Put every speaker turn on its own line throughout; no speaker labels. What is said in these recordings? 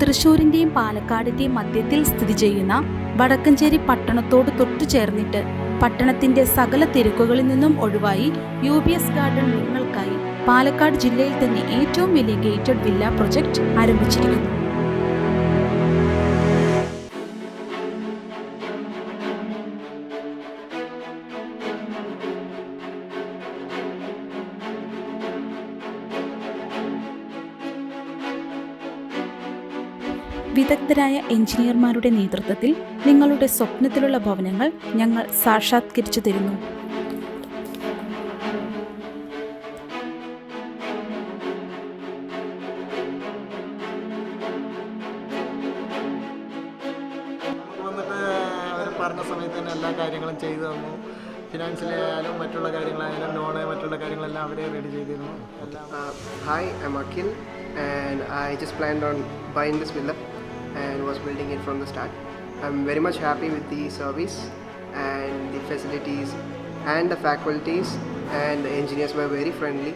തൃശൂരിന്റെയും പാലക്കാടിന്റെയും മധ്യത്തിൽ സ്ഥിതി ചെയ്യുന്ന വടക്കഞ്ചേരി പട്ടണത്തോട് തൊട്ടു ചേർന്നിട്ട് പട്ടണത്തിന്റെ സകല തിരക്കുകളിൽ നിന്നും ഒഴിവായി യു ബി എസ് ഗാർഡൻ നിങ്ങൾക്കായി പാലക്കാട് ജില്ലയിൽ തന്നെ ഏറ്റവും വലിയ ഗേറ്റഡ് വില്ല പ്രൊജക്ട് ആരംഭിച്ചിരിക്കുന്നു. വിദഗ്ധരായ എഞ്ചിനീയർമാരുടെ നേതൃത്വത്തിൽ നിങ്ങളുടെ സ്വപ്നത്തിലുള്ള ഭവനങ്ങൾ ഞങ്ങൾ സാക്ഷാത്കരിച്ചു തരുന്നു.
പറഞ്ഞ സമയത്ത് തന്നെ എല്ലാ കാര്യങ്ങളും ചെയ്തു തന്നു. ഫിനാൻഷ്യലയാലും മറ്റുള്ള കാര്യങ്ങളായാലും ലോണ് മറ്റുള്ള കാര്യങ്ങളെല്ലാം അവരെ റെഡി ചെയ്തിരുന്നു. എല്ലാം
hi, I'm Akhil, and I just planned on buying this villa. And was building it from the start. I'm very much happy with the service and the facilities and the faculties and the engineers were very friendly.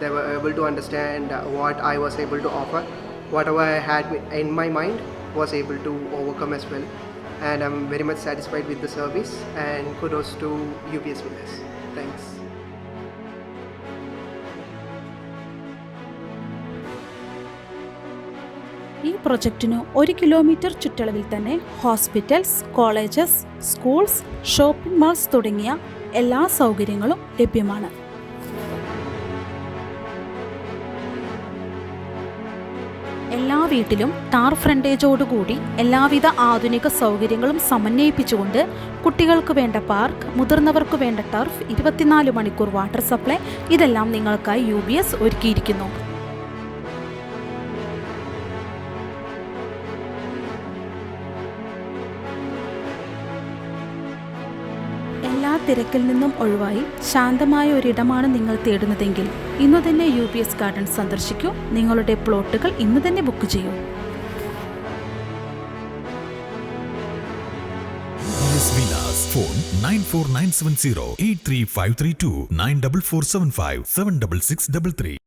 They were able to understand what I was able to offer. Whatever I had in my mind was able to overcome as well. And I'm very much satisfied with the service and kudos to UPS Villas. Thanks.
ഈ പ്രൊജക്റ്റിന് ഒരു kilometre ചുറ്റളവിൽ തന്നെ hospitals colleges schools shopping malls തുടങ്ങിയ എല്ലാ സൗകര്യങ്ങളും ലഭ്യമാണ്. എല്ലാ വീട്ടിലും ടാർ ഫ്രണ്ടേജോടുകൂടി എല്ലാവിധ ആധുനിക സൗകര്യങ്ങളും സമന്വയിപ്പിച്ചുകൊണ്ട് കുട്ടികൾക്ക് വേണ്ട പാർക്ക് മുതിർന്നവർക്ക് വേണ്ട ടർഫ് ഇരുപത്തിനാല് മണിക്കൂർ വാട്ടർ സപ്ലൈ ഇതെല്ലാം നിങ്ങൾക്കായി യു ഒരുക്കിയിരിക്കുന്നു. തിരക്കിൽ നിന്നും ഒഴിവായി ശാന്തമായ ഒരിടമാണ് നിങ്ങൾ തേടുന്നതെങ്കിൽ ഇന്നു തന്നെ യു പി എസ് ഗാർഡൻ സന്ദർശിക്കൂ നിങ്ങളുടെ പ്ലോട്ടുകൾ ഇന്ന് തന്നെ ബുക്ക് ചെയ്യൂ
ES Villas. Phone 94970 83532 94475 76633.